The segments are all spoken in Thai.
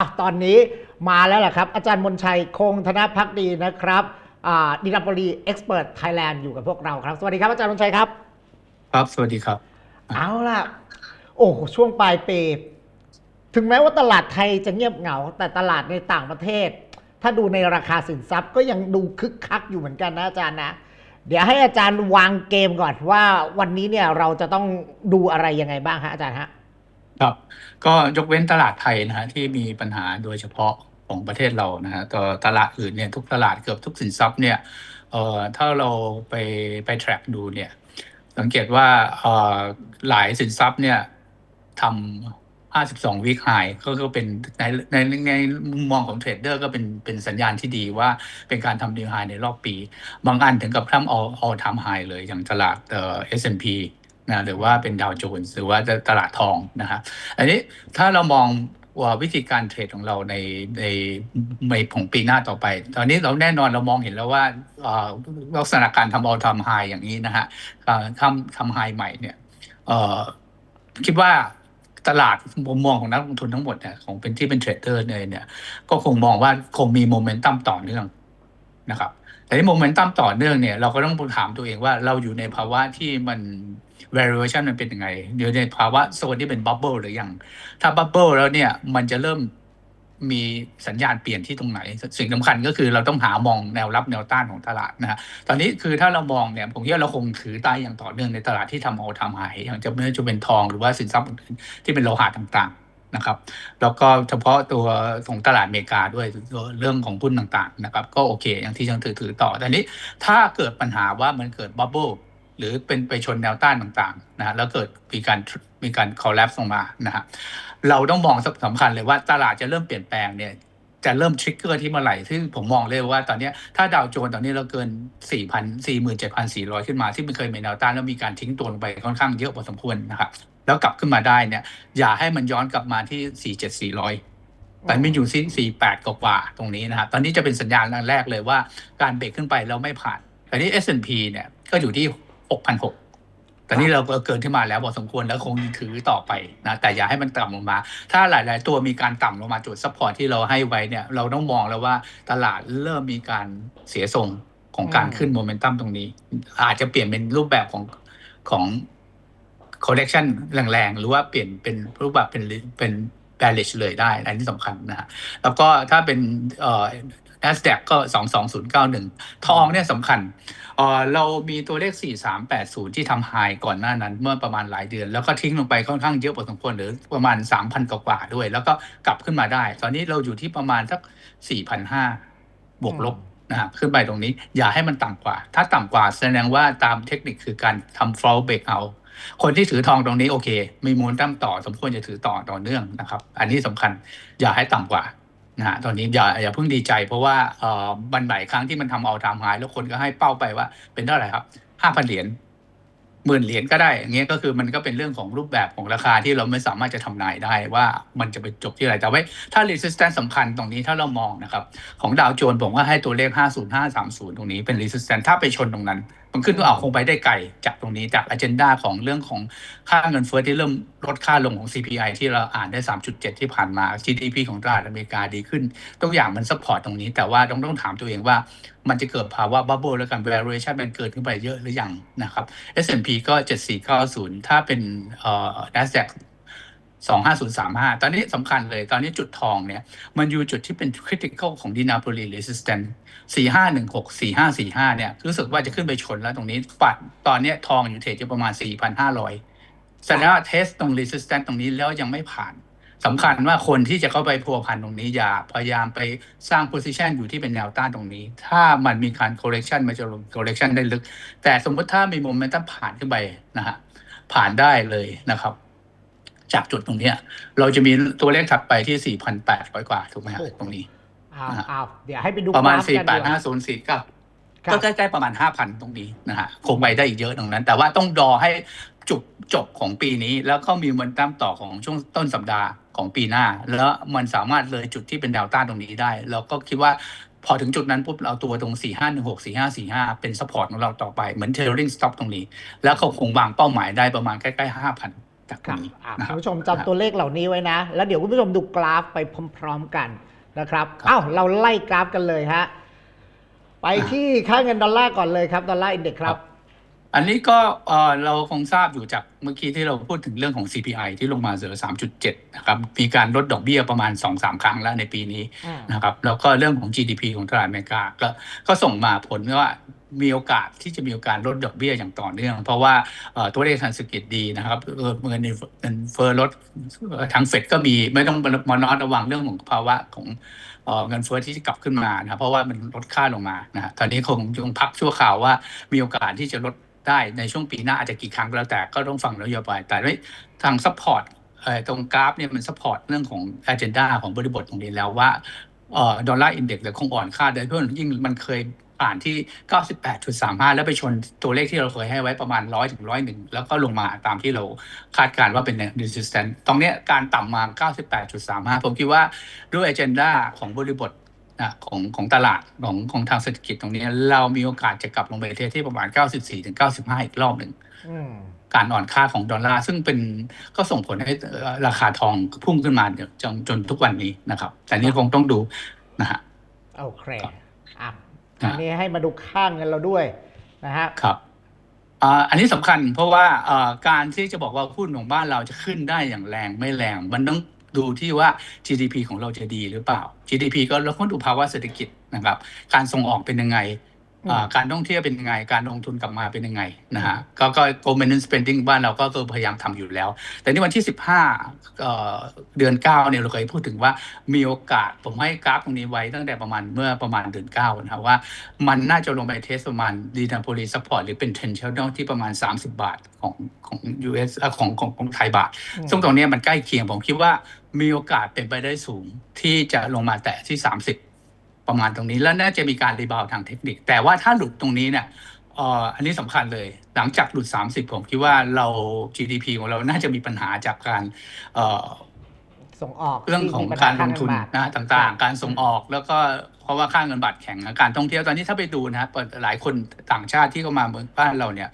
อะตอนนี้มาแล้วแหละครับ อาจารย์มนชัยคงธนพักดีนะครับอ่าดินาโปลีเอ็กซ์เพรสไทยแลนด์อยู่กับพวกเราครับ สวัสดีครับ อาจารย์มนชัยครับ ครับ สวัสดีครับ เอาล่ะ โอ้ช่วงปลายปี ถึงแม้ว่าตลาดไทยจะเงียบเหงา แต่ตลาดในต่างประเทศ ถ้าดูในราคาสินทรัพย์ก็ยังดูคึกคักอยู่เหมือนกันนะอาจารย์นะ เดี๋ยวให้อาจารย์วางเกมก่อนว่าวันนี้เนี่ยเราจะต้องดูอะไรยังไงบ้างฮะอาจารย์ฮะ ครับ ก็ยกเว้นตลาดไทยนะฮะที่มีปัญหาโดยเฉพาะของประเทศเรานะฮะต่อตลาดอื่นเนี่ยทุกตลาดเกือบทุกสินทรัพย์เนี่ยเอ่อถ้าเราไปไป track ดูเนี่ยสังเกตว่าเอ่อหลายสินทรัพย์เนี่ยทำ52 week high ก็ก็เป็นในในในมุมมองของเทรดเดอร์ก็เป็นเป็นสัญญาณที่ดีว่าเป็นการทำ new high ในรอบปี บางอันถึงกับทำ all all time high เลยอย่างตลาดเอ่อ S&P นะหรือว่าเป็นดาวโจนส์หรือว่าตลาดทองนะฮะอันนี้ถ้าเรามองว่าวิธีการเทรดของเราในในในของปีหน้าต่อไป ตอนนี้เราแน่นอนเรามองเห็นแล้วว่าอ่อลักษณะการทำ all time high อย่างนี้นะฮะทำทำ high ใหม่เนี่ยคิดว่าตลาดมุมมองของนักลงทุนทั้งหมดเนี่ยของเป็นที่เป็นเทรดเดอร์เนี่ยเนี่ย ก็คงมองว่าคงมีโมเมนตัมต่อเนื่องนะครับแต่ที่โมเมนตัมต่อเนื่องเนี่ยเราก็ต้องถามตัวเองว่าเราอยู่ในภาวะที่มัน variation มันเป็นยังไงอยู่ในภาวะโซนที่เป็นบับเบิลหรือยัง ถ้าบับเบิลแล้วเนี่ยมันจะเริ่มมีสัญญาณเปลี่ยนที่ตรงไหน สิ่งสำคัญก็คือเราต้องหามองแนวรับแนวต้านของตลาดนะฮะตอนนี้คือถ้าเรามองเนี่ยผมคิดว่าเราคงถือใต้อย่างต่อเนื่องในตลาดที่ทำเอาทำหายอย่างจะไม่ว่าจะเป็นทองหรือว่าสินทรัพย์อื่นที่เป็นโลหะต่างๆนะครับ แล้วก็เฉพาะตัวของตลาดอเมริกาด้วยเรื่องของหุ้นต่างๆนะครับก็โอเค อย่างที่ยังถือถือต่อแต่นี้ถ้าเกิดปัญหาว่ามันเกิดบับเบิล หรือเป็นไปชนแนวต้านต่างๆนะฮะแล้วเกิดมีการมีการ collapse ลงมานะฮะเราต้องมองสำคัญเลยว่าตลาดจะเริ่มเปลี่ยนแปลงเนี่ยจะเริ่มทริกเกอร์ที่เมื่อไหร่ ซึ่งผมมองเลยว่าตอนนี้ถ้าดาวโจนส์ตอนนี้เราเกิน 4,000 47,400 ขึ้นมาที่มันเคยเป็นแนวต้านแล้วมีการทิ้งตัวลงไปค่อนข้างเยอะพอสมควรนะครับแล้วกลับขึ้นมาได้เนี่ย อย่าให้มันย้อนกลับมาที่ 4,7400แต่ไม่อยู่ที่48 กว่าตรงนี้นะครับตอนนี้จะเป็นสัญญาณแรกเลยว่าการเบรกขึ้นไปแล้วไม่ผ่านแต่นี้ S&P เนี่ยก็อยู่ที่ 6,600แต่นี่เราก็เกินขึ้นมาแล้วพอสมควรแล้วคงถือต่อไปนะแต่อย่าให้มันต่ำลงมา ถ้าหลาย ๆ ตัวมีการต่ำลงมาจุดซัพพอร์ตที่เราให้ไว้เนี่ยเราต้องมองแล้วว่าตลาดเริ่มมีการเสียทรงของการอืมขึ้นโมเมนตัมตรงนี้ อาจจะเปลี่ยนเป็นรูปแบบของของ collection แรงๆ หรือว่าเปลี่ยนเป็นรูปแบบเป็นเป็น bearish เลยได้ อันนี้สำคัญนะฮะแล้วก็ถ้าเป็นเอ่อ NASDAQ ก็ 22091 ทองเนี่ยสำคัญ เอ่อเรามีตัวเลข 4380 ที่ทำไฮก่อนหน้านั้น เมื่อประมาณหลายเดือน แล้วก็ทิ้งลงไปค่อนข้างเยอะพอสมควรหรือประมาณ 3,000 กว่าๆด้วย แล้วก็กลับขึ้นมาได้ ตอนนี้เราอยู่ที่ประมาณสัก4,500 บวกลบนะครับขึ้นไปตรงนี้ อย่าให้มันต่ำกว่า ถ้าต่ำกว่าแสดงว่าตามเทคนิคคือการทำ fall break out คนที่ถือทองตรงนี้โอเค มีมูลตั้มต่อ สมควรจะถือต่อต่อเนื่องนะครับ อันนี้สำคัญอย่าให้ต่ำกว่า นะฮะตอนนี้อย่าอย่าเพิ่งดีใจ เพราะว่าเอ่อบันหลายครั้งที่มันทำเอาทำหาย แล้วคนก็ให้เป้าไปว่าเป็นเท่าไหร่ครับห้าพันเหรียญหมื่นเหรียญก็ได้อย่างเงี้ยก็คือมันก็เป็นเรื่องของรูปแบบของราคาที่เราไม่สามารถจะทำนายได้ว่ามันจะไปจบที่อะไรแต่ว่าถ้า resistance สำคัญตรงนี้ถ้าเรามองนะครับ ของดาวโจนส์ผมว่าให้ตัวเลข 50530 ตรงนี้เป็น resistance ถ้าไปชนตรงนั้น มันขึ้นว่าเอาคงไปได้ไกลจากตรงนี้จากอเจนดาของเรื่องของค่าเงินเฟ้อที่เริ่มลดค่าลงของ CPI ที่เราอ่านได้ 3.7 ที่ผ่านมา GDP ของตลาดอเมริกาดีขึ้นตัวอย่างมันซัพพอร์ตตรงนี้ แต่ว่าต้องต้องถามตัวเองว่ามันจะเกิดภาวะบับเบิลแล้วกัน valuation มันเกิดขึ้นไปเยอะหรือยังนะครับ S&P ก็ 7490 ถ้าเป็นเอ่อ NASDAQ 25035 ตอนนี้สำคัญเลย ตอนนี้จุดทองเนี่ย มันอยู่จุดที่เป็น critical ของ d i n a p o l i resistance 4516 4545 เนี่ย รู้สึกว่าจะขึ้นไปชนแล้วตรงนี้ปัดตอนนี้ทองอยู่เทรดอยู่ประมาณ 4,500แสดงว่าเทสตรง resistance ตรงนี้แล้วยังไม่ผ่านสำคัญว่าคนที่จะเข้าไปพัวพันตรงนี้อย่าพยายามไปสร้าง position อยู่ที่เป็นแนวต้านตรงนี้ ถ้ามันมีการ correction มันจะลง correction ได้ลึก แต่สมมติถ้ามี momentum ผ่านขึ้นไปนะฮะผ่านได้เลยนะครับ จากจุดตรงเนี้ยเราจะมีตัวเลขถัดไปที่ 4,800 กว่าถูกไหมฮะโอ้ตรงนี้อ้าวอ้าวเดี๋ยวให้ไปดูประมาณกฟกันดีกว่า4,850 4ก็ครับก็ใกล้ๆประมาณ 5,000 ตรงนี้นะฮะคงไปได้อีกเยอะตรงนั้น แต่ว่าต้องรอให้จุดจบของปีนี้ แล้วก็มีมันตั้มต่อของช่วงต้นสัปดาห์ของปีหน้า แล้วมันสามารถเลยจุดที่เป็นแนวต้านตรงนี้ได้เราก็คิดว่าพอถึงจุดนั้นปุ๊บเราตัวตรง 4516 4545 เป็นซัพพอร์ตของเราต่อไปเหมือน trailing stop ตรงนี้ แล้วเขาคงวางเป้าหมายได้ประมาณใกล้ๆ5,000 จากตครรับงนี้อะนะคคุรับณผู้ชมจำตัวเลขเหล่านี้ไว้นะ แล้วเดี๋ยวคุณผู้ชมดูกราฟไปพร้อมๆกันนะครับครับอ้าวเราไล่กราฟกันเลยฮะไปที่ค่าเงินดอลลาร์ก่อนเลยครับดอลลาร์อินเด็กซ์ครับ อันนี้ก็เอ่อเราคงทราบอยู่จากเมื่อกี้ที่เราพูดถึงเรื่องของ CPI ที่ลงมาเหลือ 3.7 นะครับ มีการลดดอกเบี้ยประมาณ 2-3 ครั้งแล้วในปีนี้อืมนะครับ แล้วก็เรื่องของ GDP ของตลาดอเมริกา ก็ก็ส่งมาผลว่า มีโอกาสที่จะมีโอกาสลดดอกเบี้ยอย่างต่อเนื่อง เพราะว่าตัวเลขทางเศรษฐกิจดีนะครับเงินเงินเฟ้อลดทางเฟดก็มีไม่ต้องมานอระวังเรื่องของภาวะของเงินเฟ้อที่จะกลับขึ้นมานะเพราะว่ามันลดค่าลงมานะตอนนี้คงยังพักชั่วคราวว่ามีโอกาสที่จะลดได้ในช่วงปีหน้าอาจจะกี่ครั้งก็แล้วแต่ก็ต้องฟังนโยบายแต่ไม่ทางซัพพอร์ตตรงกราฟเนี่ยมันซัพพอร์ตเรื่องของ a g e n d a ของบริบทตรงนี้แล้วว่าดอลลาร์อินเด็กซ์คงอ่อนค่าโดยเฉพาะยิ่งมันเคย ผ่านที่ 98.35 แล้วไปชนตัวเลขที่เราเคยให้ไว้ประมาณ 100ถึง101 แล้วก็ลงมาตามที่เราคาดการณ์ว่าเป็น resistance ตรงเนี้ยการต่ำมา 98.35 ผมคิดว่าด้วย agenda ของบริบทนะของของตลาดของของทางเศรษฐกิจตรงนี้ เรามีโอกาสจะกลับลงไปเทสที่ประมาณ 94ถึง95 อีกรอบหนึ่งอืมการอ่อนค่าของดอลลาร์ซึ่งเป็นก็ส่งผลให้เอ่อราคาทองพุ่งขึ้นมาเดี๋ยวจนจนทุกวันนี้นะครับ แต่นี่คงต้องดูนะฮะโอเคครับอะ อะอันนี้ให้มาดูค่าเงินเราด้วยนะฮะครับอ่าอันนี้สำคัญเพราะว่าอ่าการที่จะบอกว่าหุ้นของบ้านเราจะขึ้นได้อย่างแรงไม่แรง มันต้องดูที่ว่า GDP ของเราจะดีหรือเปล่า GDP ก็เราต้องดูภาวะเศรษฐกิจนะครับ การส่งออกเป็นยังไงอ่าอืม การท่องเที่ยวเป็นยังไง การลงทุนกลับมาเป็นยังไงนะฮะก็ก็ government spending บ้านเราก็ก็พยายามทำอยู่แล้ว แต่นี่วันที่ 15เอ่อเดือน 9 เนี่ยเราเคยพูดถึงว่ามีโอกาสผมให้กราฟตรงนี้ไว้ตั้งแต่ประมาณเมื่อประมาณเดือน 9 นะครับว่ามันน่าจะลงไปเทสประมาณดีนาโพลีซัพพอร์ตหรือเป็นเทนเชลที่ประมาณ 30 บาทของของ US เอ่อของของของไทยบาทอืมซึ่งตรงเนี้ยมันใกล้เคียงผมคิดว่ามีโอกาสเป็นไปได้สูงที่จะลงมาแตะที่ 30 ประมาณตรงนี้แล้วน่าจะมีการรีบาวด์ทางเทคนิค แต่ว่าถ้าหลุดตรงนี้เนี่ยเอ่ออันนี้สำคัญเลย หลังจากหลุด 30 ผมคิดว่าเรา GDP ของเราน่าจะมีปัญหาจากการเอ่อส่งออกเรื่องของที่มีปัญหการลค่งทุนเบาทนะต่างๆ การส่งออกแล้วก็เพราะว่าค่าเงินบาทแข็งนะการท่องเที่ยวตอนนี้ถ้าไปดูนะครับหลายคนต่างชาติที่เข้ามาเมืองบ้านเราเนี่ย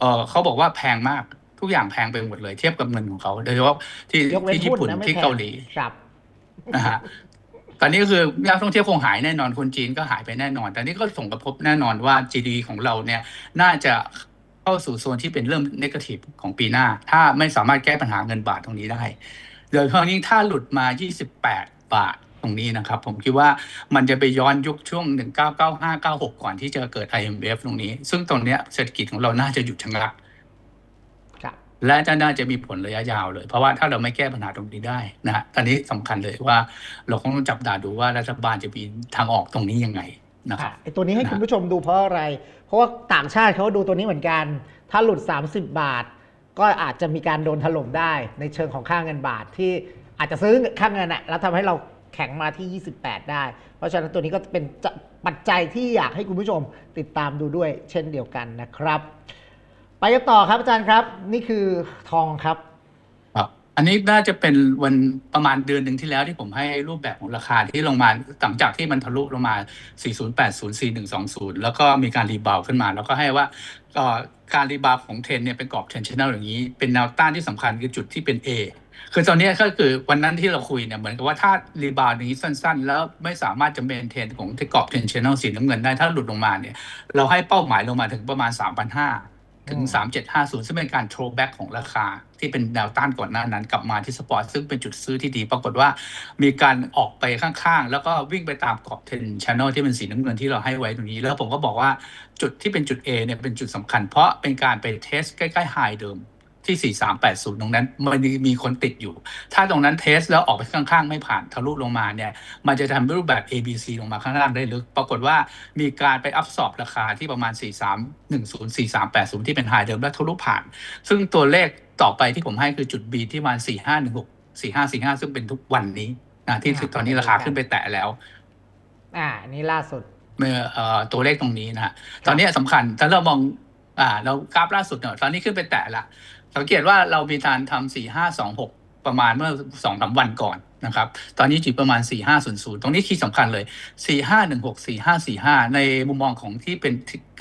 เออเขาบอกว่าแพงมากทุกอย่างแพงไปหมดเลย เทียบกับเงินของเขาโดยเฉพาะที่ยกเว้นที่ญี่หุ้นปุ่นนะไม่ที่แพงเกาหลีครับนะฮะ ตอนนี้ก็คือนักท่องเที่ยวคงหายแน่นอนคนจีนก็หายไปแน่นอน แต่นี่ก็ส่งกระทบแน่นอนว่า GDP ของเราเนี่ยน่าจะเข้าสู่โซนที่เป็นเริ่มนกาทีฟของปีหน้า ถ้าไม่สามารถแก้ปัญหาเงินบาทตรงนี้ได้โดยเฉพาะยิ่งถ้าหลุดมา 28 บาทตรงนี้นะครับ ผมคิดว่ามันจะไปย้อนยุคช่วง 1995 96 ก่อนที่จะเกิด IMF ตรงนี้ ซึ่งตรงเนี้ยเศรษฐกิจของเราน่าจะหยุดชะงัก และจะน่าจะมีผลระยะยาวเลย เพราะว่าถ้าเราไม่แก้ปัญหาตรงนี้ได้นะฮะตอนนี้สำคัญเลยว่าเราคงต้องจับตาดูว่ารัฐบาลจะมีทางออกตรงนี้ยังไงนะครับไอตัวนี้ให้คุณผู้ชมดูเพราะอะไร เพราะว่าต่างชาติเขาดูตัวนี้เหมือนกัน ถ้าหลุด 30 บาท ก็อาจจะมีการโดนถล่มได้ในเชิงของค่าเงินบาทที่อาจจะซื้อค่าเงินอะแล้วทำให้เราแข็งมาที่ 28 ได้ เพราะฉะนั้นตัวนี้ก็เป็นปัจจัยที่อยากให้คุณผู้ชมติดตามดูด้วย เช่นเดียวกันนะครับ ไปกันต่อครับอาจารย์ครับ นี่คือทองครับครับอันนี้น่าจะเป็นวันประมาณเดือนหนึ่งที่แล้วที่ผมให้รูปแบบของราคาที่ลงมาหลังจากที่มันทะลุลงมา 4080 4120 แล้วก็มีการรีบาวขึ้นมา แล้วก็ให้ว่าการรีบาวของเทรนเนี่ยเป็นกรอบเทรนชันแนลอย่างนี้ เป็นแนวต้านที่สำคัญคือจุดที่เป็น A คือตอนนี้ก็คือวันนั้นที่เราคุยเนี่ยเหมือนกับว่าถ้ารีบาวนี้สั้นๆ แล้วไม่สามารถจะเมนเทนของที่กรอบเทรนชันแนลสีน้ำเงินได้ถ้าหลุดลงมาเนี่ยเราให้เป้าหมายลงมาถึงประมาณ 3,500 ถึงอืม3750 ซึ่งเป็นการ throwback ของราคา ที่เป็นแนวต้านก่อนหน้านั้น กลับมาที่สปอร์ตซึ่งเป็นจุดซื้อที่ดี ปรากฏว่ามีการออกไปข้างๆ แล้วก็วิ่งไปตามกรอบเทนช n น e l ที่เป็นสีน้ำเงินที่เราให้ไว้ตรงนี้ แล้วผมก็บอกว่าจุดที่เป็นจุด A เนี่ยเป็นจุดสำคัญ เพราะเป็นการไปเทสใกล้ๆไฮเดิม ที่ 4380 ตรงนั้นมันมีคนติดอยู่ ถ้าตรงนั้นเทสแล้วออกไปข้างๆ ไม่ผ่านทะลุลงมาเนี่ย มันจะทำรูปแบบ A B C ลงมาข้างล่างได้ลึก ปรากฏว่ามีการไปอัพสอบราคาที่ประมาณ 4310 4380 ที่เป็นไฮเดิมและทะลุผ่าน ซึ่งตัวเลขต่อไปที่ผมให้คือจุด B ที่ประมาณ 4516 4545 ซึ่งเป็นทุกวันนี้นะที่อ่าตอนนี้ราคาขึ้นไปแตะแล้ว อ่าอันนี้ล่าสุดเมื่อเอ่อตัวเลขตรงนี้นะฮะตอนนี้สำคัญถ้าเรามองอ่าเรากราฟล่าสุดเนี่ยตอนนี้ขึ้นไปแตะละ สังเกตว่าเรามีการทำสี่ห้าสองหกประมาณเมื่อสองสามวันก่อนนะครับ ตอนนี้จุดประมาณสี่ห้าศูนย์ศูนย์ตรงนี้คีย์สำคัญเลยสี่ห้าหนึ่งหกสี่ห้าสี่ห้าในมุมมองของที่เป็น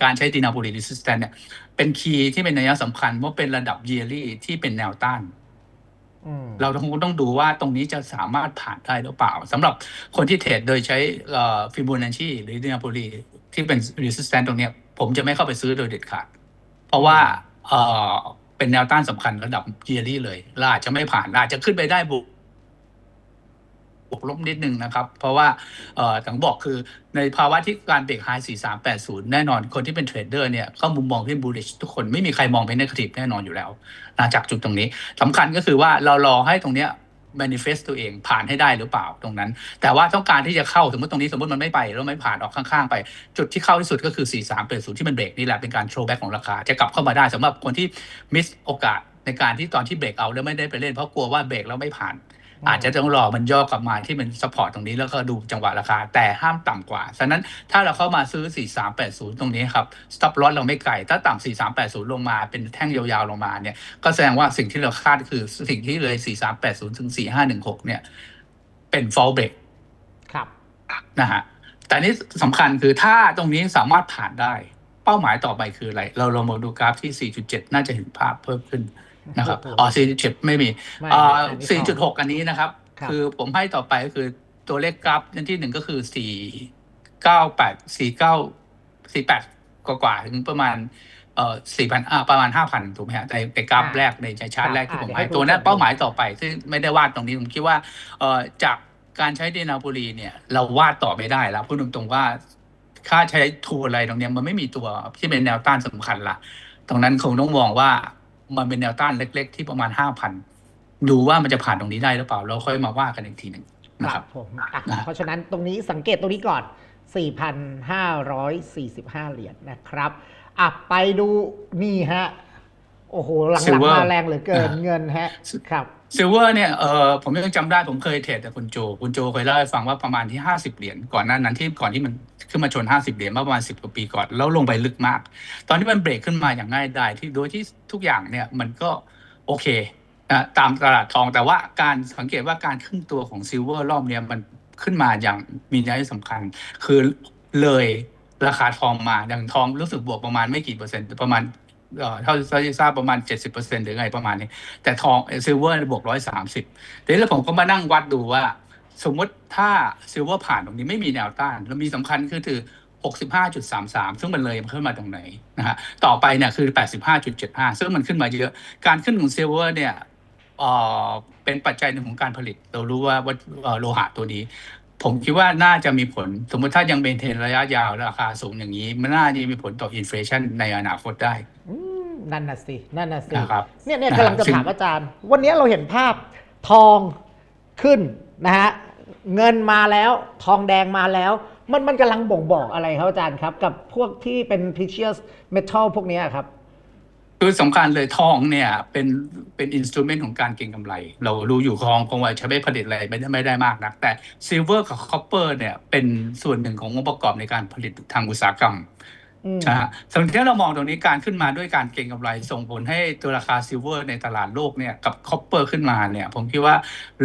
การใช้ดินาโ o ลี resistance เนี่ย เป็นคีย์ที่เป็นนัยสำคัญว่าเป็นระดับ yearly ที่เป็นแนวต้านอืมเราต้องต้องดูว่าตรงนี้จะสามารถผ่านได้หรือเปล่าสำหรับคนที่เทรดโดยใช้ฟิบูนัชชีหรือเดนาโพลีที่เป็น resistance ตรงเนี้ยผมจะไม่เข้าไปซื้อโดยเด็ดขาด เพราะว่า เป็นแนวต้านสำคัญระดับ yearly เลยละอาจจะไม่ผ่านอาจจะขึ้นไปได้บวกบวกลบนิดนึงนะครับ เพราะว่าเอ่อถังบอกคือในภาวะที่การเบรกไฮ4380 แน่นอนคนที่เป็นเทรดเดอร์เนี่ยก็มุมมองที่บูลลิชทุกคนไม่มีใครมองเป็น negative แน่นอนอยู่แล้วนะจากจุดตรงนี้สำคัญก็คือว่าเรารอให้ตรงเนี้ย manifest ตัวเองผ่านให้ได้หรือเปล่าตรงนั้น แต่ว่าต้องการที่จะเข้าสมมติตรงนี้สมมติมันไม่ไปแล้วไม่ผ่านออกข้างๆไป จุดที่เข้าที่สุดก็คือ 4 3 8 0ที่มันเบรกนี่แหละเป็นการโชว์แบ็กของราคา จะกลับเข้ามาได้สำหรับคนที่มิสโอกาสในการที่ตอนที่เบรกเอาแล้วไม่ได้ไปเล่นเพราะกลัวว่าเบรกแล้วไม่ผ่าน อืมอาจจะต้องรอมันย่อกลับมาที่มันสปอร์ตตรงนี้แล้วก็ดูจังหวะราคา แต่ห้ามต่ำกว่า ฉะนั้นถ้าเราเข้ามาซื้อ 4380 ตรงนี้ครับ stop loss เราไม่ไกล ถ้าต่ำ4380 ลงมาเป็นแท่งยาวๆลงมาเนี่ย ก็แสดงว่าสิ่งที่เราคาดคือสิ่งที่เลย 4380 ถึง 4516 เนี่ย เป็น fall break ครับนะฮะแต่นี่สำคัญคือถ้าตรงนี้สามารถผ่านได้ เป้าหมายต่อไปคืออะไร เราลองมาดูกราฟที่ 4.7 น่าจะเห็นภาพเพิ่มขึ้น นะครับโอ้โหอ๋อ4.7ไม่มีไม่อ่าอันนี้ต่อ4.6อันนี้นะครับครับ คือผมให้ต่อไปก็คือตัวเลขกราฟอันที่หนึ่งก็คือ498 49 48กว่าๆถึงประมาณเอ่อ4,000อ่าประมาณ5,000ถูกไหมฮะแต่ในกราฟอ่าแรกในชาร์ตแรกที่ผมอ่าให้เดี๋ยวให้ตัวนั้นดูเป้าหมายต่อไปซึ่งไม่ได้วาดตรงนี้ผมคิดว่าเอ่อจากการใช้เดนาโพลีเนี่ย เราวาดต่อไม่ได้แล้วพูดตรงๆว่า ค่าใช้ทูอะไรตรงเนี้ยมันไม่มีตัวที่เป็นแนวต้านสำคัญละตรงนั้นคงต้องมองว่า มันเป็นแนวต้านเล็ก ๆ ที่ประมาณห้าพันดูว่ามันจะผ่านตรงนี้ได้หรือเปล่าเราค่อยมาว่ากันอีกทีหนึ่งคนะครัรับบผมอะนะฮะเพราะฉะนั้นตรงนี้สังเกตตรงนี้ก่อน 4,545 เหรียญนะครับอะไปดูนี่ฮะ โอ้โห หลังๆ Silver มาแรงเหลือเกินอ่าเงินฮะครับ ซิลเวอร์เนี่ยเออผมยังจำได้ผมเคยเทรดแต่คุณโจ คุณโจเคยเล่าให้ฟังว่าประมาณที่ห้าสิบเหรียญก่อนหน้านั้นที่ก่อนที่มันขึ้นมาชนห้าสิบเหรียญเมื่อประมาณสิบกว่าปีก่อน แล้วลงไปลึกมาก ตอนที่มันเบรกขึ้นมาอย่างง่ายดายที่โดยที่ทุกอย่างเนี่ยมันก็โอเคนะตามตลาดทองแต่ว่าการสังเกตว่าการขึ้นตัวของซิลเวอร์รอบเนี้ยมันขึ้นมาอย่างมีนัยสำคัญ คือเลยราคาทองมาอย่างทองรู้สึกบวกประมาณไม่กี่เปอร์เซ็นต์ประมาณ เอ่อเท่าที่ทราบประมาณ 70%หรือไงประมาณนี้ แต่ทองซิลเวอร์บวกร้อยสามสิบทีนี้แล้วผมก็มานั่งวัดดูว่า สมมติถ้าซิลเวอร์ผ่านตรงนี้ไม่มีแนวต้าน แล้วมีสำคัญคือถือ65.33 ซึ่งมันเลยมันขึ้นมาตรงไหนนะฮะต่อไปเนี่ยคือ 85.75 ซึ่งมันขึ้นมาเยอะ การขึ้นของซิลเวอร์เนี่ยเป็นปัจจัยหนึ่งของการผลิต เรารู้ว่าวัตโลหะตัวนี้ ผมคิดว่าน่าจะมีผล สมมติถ้ายังเมนเทนระยะยาวราคาสูงอย่างนี้ มันน่าจะมีผลต่ออินฟลชันในอนาคตได้ นั่นน่ะสินั่นน่ะสินะครับเนี่ยเนี่ยนะกำลังจะซึ่งถามอาจารย์ วันนี้เราเห็นภาพทองขึ้นนะฮะเงินมาแล้วทองแดงมาแล้ว มันมันกำลังบ่งบอกอะไรครับอาจารย์ครับ กับพวกที่เป็น precious metal พวกเนี้ยครับคือสำคัญเลยทองเนี่ยเป็นเป็นอินสตูเมนต์ของการเก็งกำไร เรารู้อยู่ทองคงว่าใช้ไม่ผลิตอะไรไม่ได้ไม่ได้มากนัก แต่ซิลเวอร์กับคอปเปอร์เนี่ยเป็นส่วนหนึ่งขององค์ประกอบในการผลิตทางอุตสาหกรรมอืม นะฮะสำหรับที่เรามองตรงนี้การขึ้นมาด้วยการเก็งกำไรส่งผลให้ตัวราคาซิลเวอร์ในตลาดโลกเนี่ยกับคอปเปอร์ขึ้นมาเนี่ยผมคิดว่า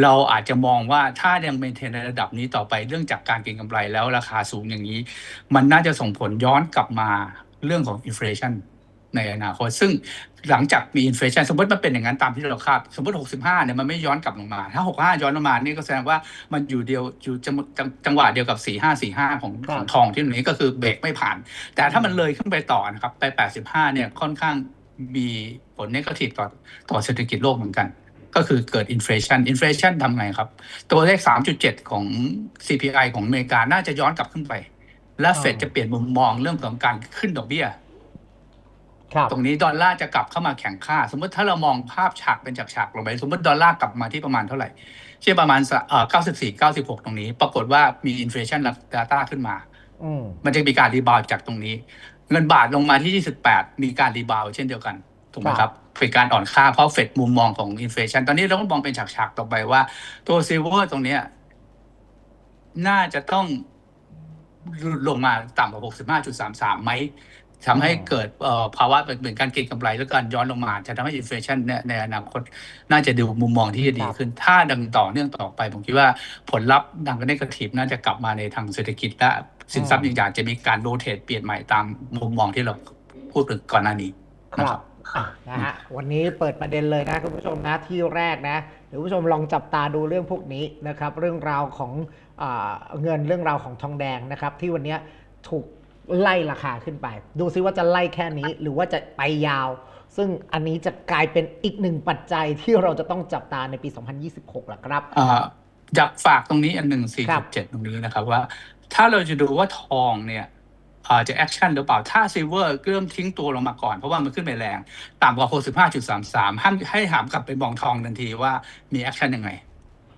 เราอาจจะมองว่าถ้ายังเมนเทนในระดับนี้ต่อไปเรื่องจากการเก็งกำไรแล้วราคาสูงอย่างนี้ มันน่าจะส่งผลย้อนกลับมาเรื่องของอินฟลชัน ในอนาคต ซึ่งหลังจากมีอินฟลชันสมมติมันเป็นอย่างนั้นตามที่เราคาดสมมติ 65เนี่ยมันไม่ย้อนกลับลงมา ถ้า 65 ย้อนลงมานี่ก็แสดงว่ามันอยู่เดียวอยู่จังจังจังหวะเดียวกับ 4545 ของครัขบองทองที่ตรงนี้ก็คือเบรกไม่ผ่าน แต่ถ้ามันเลยขึ้นไปต่อนะครับไป 85เนี่ยค่อนข้างมีผลเนกาทีฟต่อต่อเศรษฐกิจโลกเหมือนกัน ก็คือเกิดอินฟลชันอินฟลชันทำไงครับ ตัวเลข 3.7 ของ CPI ของอเมริกาน่าจะย้อนกลับขึ้นไป และเฟดจะเปลี่ยนมุมมองเรื่องของการขึ้นดอกเบี้ยครับ ตรงนี้ดอลลาร์จะกลับเข้ามาแข่งค่า สมมติถ้าเรามองภาพฉากเป็นฉากๆลงไป สมมติดอลลาร์กลับมาที่ประมาณเท่าไหร่ เช่นประมาณสะเอ่อ94 96 ตรงนี้ ปรากฏว่ามีอินฟลชันดาต้าขึ้นมาอืมมันจะมีการรีบาวด์จากตรงนี้ เงินบาทลงมาที่ 28 มีการรีบาวด์เช่นเดียวกัน ถูกไหมครับเป็นการอ่อนค่าเพราะเฟดมุมมองของอินฟลชันตอนนี้เราก็มองเป็นฉากๆต่อไปว่า ตัวซิลเวอร์ตรงเนี้ยน่าจะต้องลงมาต่ำกว่า 65.33ไหม ทำให้เกิดเอ่อภาวะเหมือนการเก็งกำไรแล้วการย้อนลงมา จะทำให้อินฟลชันเนี่ยในอนาคตน่าจะดูมุมมองที่จะดีขึ้น ถ้าดังต่อเนื่องต่อไป ผมคิดว่าผลลัพธ์ดังกันในกระถิบน่าจะกลับมาในทางเศรษฐกิจและสินทรัพย์อย่างๆจะมีการโรเทตเปลี่ยนใหม่ตามมุมมองที่เราพูดถึงก่อนหน้านี้คนะรัครับบอะนะฮะวันนี้เปิดประเด็นเลยนะคุณผู้ชมนะที่แรกนะเดี๋ยวคุณผู้ชมลองจับตาดูเรื่องพวกนี้นะครับ เรื่องราวของอาเงินเรื่องราวของทองแดงนะครับ ที่วันนี้ถูก ไล่ราคาขึ้นไป ดูซิว่าจะไล่แค่นี้หรือว่าจะไปยาว ซึ่งอันนี้จะกลายเป็นอีกหนึ่งปัจจัยที่เราจะต้องจับตาในปี 2026ล่ะครับอ่าอยากฝากตรงนี้อันหนึ่งสี่ครัจุบดเจ็ดตรงนี้นะครับว่า ถ้าเราจะดูว่าทองเนี่ยอาจะแอคชั่นหรือเปล่า ถ้าซิลเวอร์เริ่มทิ้งตัวลงมาก่อน เพราะว่ามันขึ้นไปแรง ต่ำกว่า 65.33 ให้ให้ถามกลับไปมองทองทันทีว่ามีแอคชั่นยังไง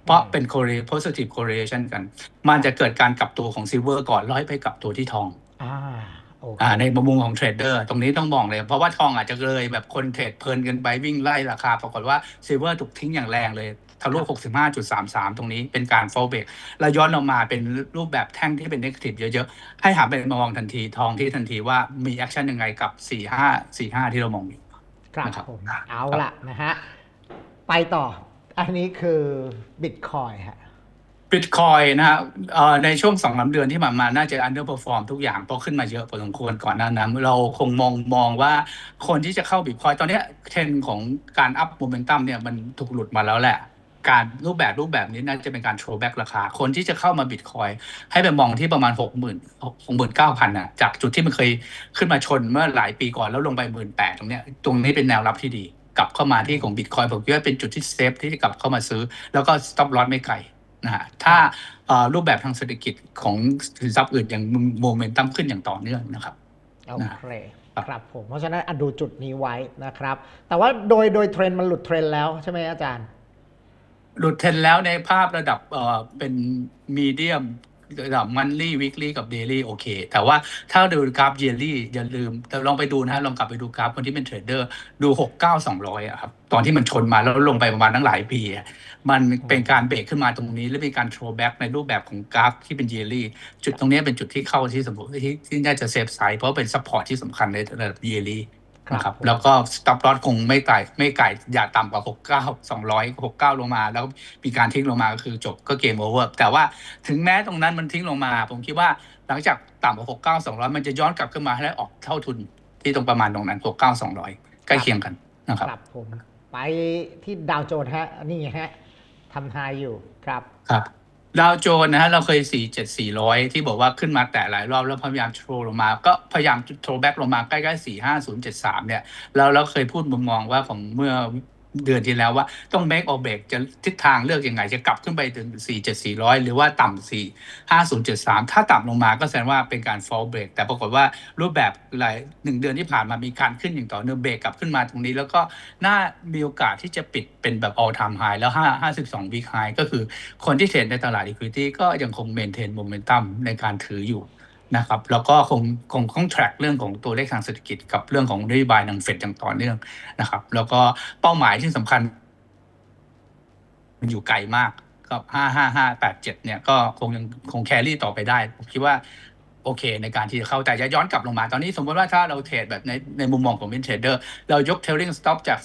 เพราะเป็น correlation positive correlation กัน มันจะเกิดการกลับตัวของซิลเวอร์ก่อนแล้วให้ไปกลับตัวที่ทอง อ่าโอเคอ่าในมุมของเทรดเดอร์ตรงนี้ต้องมองเลย เพราะว่าทองอาจจะเลยแบบคนเทรดเพลินกันไปวิ่งไล่ราคา ปรากฏว่าซิลเวอร์ถูกทิ้งอย่างแรงเลยทะลุ 65.33 ตรงนี้เป็นการ fall back แล้วย้อนออกมาเป็นรูปแบบแท่งที่เป็น negative เยอะๆ ให้หาเป็นมองทันทีทองที่ทันทีว่ามีแอคชั่นยังไงกับ 45 45 ที่เรามองอยู่ครับนะครับผมเอาละนะฮะ ไปต่อ อันนี้คือบิตคอยฮะ บิตคอยนะฮะในช่วงสองสามเดือนที่ผ่านมาน่าจะ underperform ทุกอย่างเพราะขึ้นมาเยอะพอสมควรก่อนหน้านั้น เราคงมองมองว่าคนที่จะเข้าบิตคอยตอนนี้เทรนของการอัพโมเมนตัมเนี่ยมันถูกหลุดมาแล้วแหละ การรูปแบบรูปแบบนี้น่าจะเป็นการโชว์แบ็กราคา คนที่จะเข้ามาบิตคอยให้ไปมองที่ประมาณ 6 0 0 0 0 6 9 0 0 0นะจากจุดที่มันเคยขึ้นมาชนเมื่อหลายปีก่อนแล้วลงไป 1 8 0 0 0ตรงเนี้ยตรงนี้เป็นแนวรับที่ดี กลับเข้ามาที่ของบิตคอยผมคิดว่าเป็นจุดที่เซฟที่จะกลับเข้ามาซื้อ แล้วก็ stop loss ไม่ไกล นะฮะถ้าเอ่อรูปแบบทางเศรษฐกิจของสินทรัพย์อื่นอย่างโมเมนตัมขึ้นอย่างต่อเนื่องนะครับโอเคครับครับผมเพราะฉะนั้นอะดูจุดนี้ไว้นะครับ แต่ว่าโดยโดยเทรนด์มันหลุดเทรนด์แล้วใช่ไหมอาจารย์ หลุดเทรนด์แล้วในภาพระดับเอ่อเป็นมีเดียม ระดับมันลี่วิกลี่กับเดลี่โอเค แต่ว่าถ้าดูกราฟเยลลี่อย่าลืมแต่ลองไปดูนะ ลองกลับไปดูกราฟคนที่เป็นเทรดเดอร์ดูหกเก้าสองร้อยอะครับ ตอนที่มันชนมาแล้วลงไปประมาณตั้งหลายปี มันเป็นการเบรกขึ้นมาตรงนี้ แล้วมีการโทรแบ็กในรูปแบบของกราฟที่เป็นเยลลี่ จุดตรงนี้เป็นจุดที่เข้าที่สมบูรณ์ที่ที่น่าจะเซฟไซด์เพราะเป็นซัพพอร์ตที่สำคัญในระดับเยลลี่ นะครับผมแล้วก็ stop loss คงไม่ไกลไม่ไกลอย่าต่ำกว่า 69 200 69 ลงมา แล้วมีการทิ้งลงมาก็คือจบก็เกมโอเวอร์แต่ว่าถึงแม้ตรงนั้นมันทิ้งลงมา ผมคิดว่าหลังจากต่ำกว่า 69 200 มันจะย้อนกลับขึ้นมาให้ได้ออกเท่าทุนที่ตรงประมาณตรงนั้น 69 200 ใกล้เคียงกันนะครับครับผมไปที่ดาวโจนส์ฮะนี่ฮะทำทายอยู่ครับครับ ดาวโจนส์นะฮะเราเคย 4 7 400 ที่บอกว่าขึ้นมาแต่หลายรอบแล้วพยายามโทรลงมา ก็พยายามโทรแบ็กลงมาใกล้ๆ 4 5 0 7 3 เนี่ยเราเราเคยพูดมุมมองว่าของเมื่อ เดือนที่แล้วว่าต้อง make or break จะทิศทางเลือกยังไง จะกลับขึ้นไปถึง 4 7 400 หรือว่าต่ำ4 5 0 7 3 ถ้าต่ำลงมาก็แสดงว่าเป็นการ fall break แต่ปรากฏว่ารูปแบบหลายหนึ่งเดือนที่ผ่านมามีการขึ้นอย่างต่อเนื่องเบรกกลับขึ้นมาตรงนี้ แล้วก็น่ามีโอกาสที่จะปิดเป็นแบบ all time high แล้ว 5 52 week high ก็คือคนที่เทรดในตลาด equity ก็ยังคง maintain momentum ในการถืออยู่ นะครับแล้วก็คงคงต้อง track เรื่องของตัวเลขทางเศรษฐกิจกับเรื่องของนโยบายทางเฟดอย่างต่อเนื่องนะครับ แล้วก็เป้าหมายที่สำคัญ มันอยู่ไกลมากกับห้าห้าห้าแปดเจ็ดเนี่ยก็คงยังคงแครี่ต่อไปได้ผมคิดว่าโอเค ในการที่จะเข้าแต่จะย้อนกลับลงมาตอนนี้สมมติว่าถ้าเราเทรดแบบในในมุมมองของเป็นเทรดเดอร์เรายก trailing stop จาก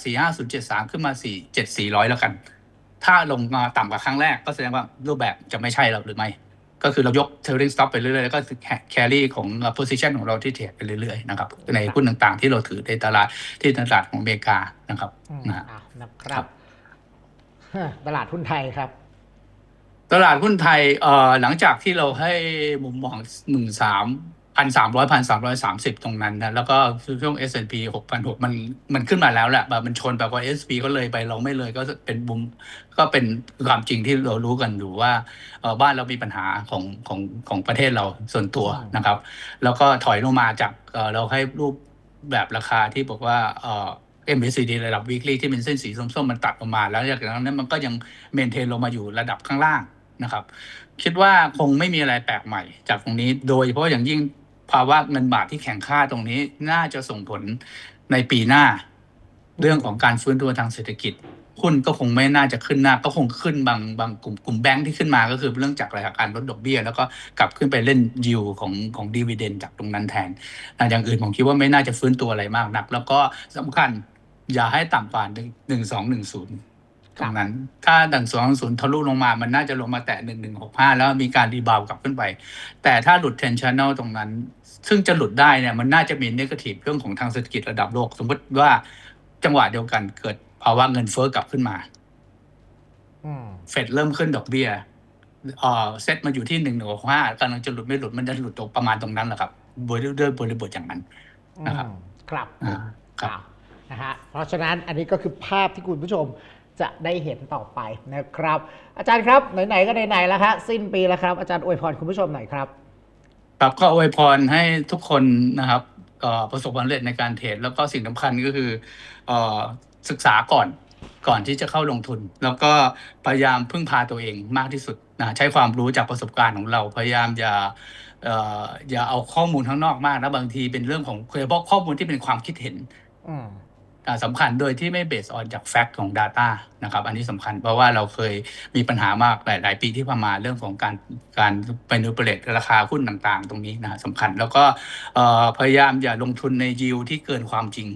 45073 ขึ้นมา 4 7400 แล้วกัน ถ้าลงมาต่ำกว่าครั้งแรกก็แสดงว่ารูปแบบจะไม่ใช่เราหรือไม่ ก็คือเรายก trailing stop ไปเรื่อยๆ แล้วก็ carry ของ position ของเราที่เทรดไปเรื่อยๆนะครับในหุ้นต่างๆ ที่เราถือในตลาดที่ตลาดของอเมริกานะครับอืมนะฮะเอานะคครัรับบฮะตลาดหุ้นไทยครับ ตลาดหุ้นไทยเอ่อหลังจากที่เราให้มุมมองหนึ่งสาม พันสามร้อยพันสามร้อยสามสิบตรงนั้นนะแล้วก็ช่วง S&P หกพันหกมันมันขึ้นมาแล้วแหละแบบมันชนแบบว่า S&P ก็เลยไปเราไม่เลยก็เป็นมุมก็เป็นความจริงที่เรารู้กันอยู่ว่าเอ่อบ้านเรามีปัญหาของของของประเทศเราส่วนตัวอืมนะครับ แล้วก็ถอยลงมาจากเอ่อเราให้รูปแบบราคาที่บอกว่าเอ่อ MACD ระดับ weekly ที่เป็นเส้นสีส้มๆมันตัดลงมา แล้วจากนั้นมันก็ยังเมนเทนลงมาอยู่ระดับข้างล่างนะครับ คิดว่าคงไม่มีอะไรแปลกใหม่จากตรงนี้โดยเฉพาะอย่างยิ่ง ภาวะเงินบาทที่แข็งค่าตรงนี้น่าจะส่งผลในปีหน้า เรื่องของการฟื้นตัวทางเศรษฐกิจหุ้นก็คงไม่น่าจะขึ้นหน้าก็คงขึ้นบางบางกลุ่มกลุ่มแบงค์ที่ขึ้นมาก็คือเรื่องจากรายการลดดอกเบี้ย แล้วก็กลับขึ้นไปเล่นยิวของของดีเวเดนจากตรงนั้นแทนอ่อย่างอื่นผมคิดว่าไม่น่าจะฟื้นตัวอะไรมากนัก แล้วก็สำคัญอย่าให้ต่ำกว่าหนึ่งหนึ่งสองหนึ่งศูนย์ ตรงนั้น ถ้าดังสองศูนย์ทะลุลงมา มันน่าจะลงมาแตะหนึ่งหนึ่งหกห้าแล้วมีการรีบาวกลับขึ้นไป แต่ถ้าหลุดเทนชันแนลตรงนั้น ซึ่งจะหลุดได้เนี่ยมันน่าจะมีเนกาทีฟเรื่องของทางเศรษฐกิจระดับโลก สมมติว่าจังหวะเดียวกันเกิดภาวะเงินเฟ้อกลับขึ้นมาอืมเฟดเริ่มขึ้นดอกเบี้ยเอ่อเซ็ตมาอยู่ที่หนึ่งหนึ่งห้ากำลังจะหลุดไม่หลุดมันจะหลุดตรงประมาณตรงนั้นแหละครับบริด้วยบริบทอย่างนั้นนะครับอืมครับอ่าครับอ่านะฮะเพราะฉะนั้นอันนี้ก็คือภาพที่คุณผู้ชม จะได้เห็นต่อไปนะครับ อาจารย์ครับไหนๆก็ไหนๆแล้วฮะสิ้นปีแล้วครับ อาจารย์อวยพรคุณผู้ชมหน่อยครับครับก็อวยพรให้ทุกคนนะครับเอ่อประสบความสำเร็จในการเทรดแล้วก็สิ่งสำคัญก็คือเอ่อศึกษาก่อนก่อนที่จะเข้าลงทุน แล้วก็พยายามพึ่งพาตัวเองมากที่สุดนะใช้ความรู้จากประสบการณ์ของเรา พยายามอย่าเอ่ออย่าเอาข้อมูลข้างนอกมากนะบางทีเป็นเรื่องของโดยเฉพาะข้อมูลที่เป็นความคิดเห็นอืมอ่า สำคัญโดยที่ไม่เบสออนจากแฟกต์ของ Data นะครับอันนี้สำคัญเพราะว่าเราเคยมีปัญหามากหลาย ๆ ปีที่ผ่านมาเรื่องของการการไปนูเปเลตราคาหุ้นต่าง ๆ ตรงนี้นะฮะสำคัญแล้วก็เอ่อพยายามอย่าลงทุนในยิวที่เกินความจริง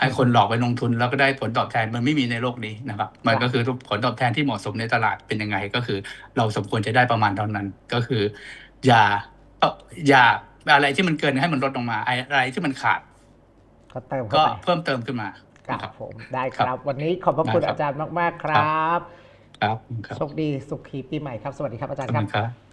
ให้คนหลอกไปลงทุนแล้วก็ได้ผลตอบแทนมันไม่มีในโลกนี้นะครับ มันก็คือผลตอบแทนที่เหมาะสมในตลาดเป็นยังไง ก็คือ เราสมควรจะได้ประมาณเท่านั้น ก็คือ อย่าเอ่ออย่าอะไรที่มันเกินให้มันลดลงมาอะไรที่มันขาด ก็เติมก็เข้าไปเพิ่มเติมขึ้นมาครับนะครับผมได้คครัรับบวันนี้ขอบพระคุณได้ครับอาจารย์มากๆครับครับ ครับโชคดีสุขีปีใหม่ครับ สวัสดีครับอาจารขย์อบครัคุบณครับ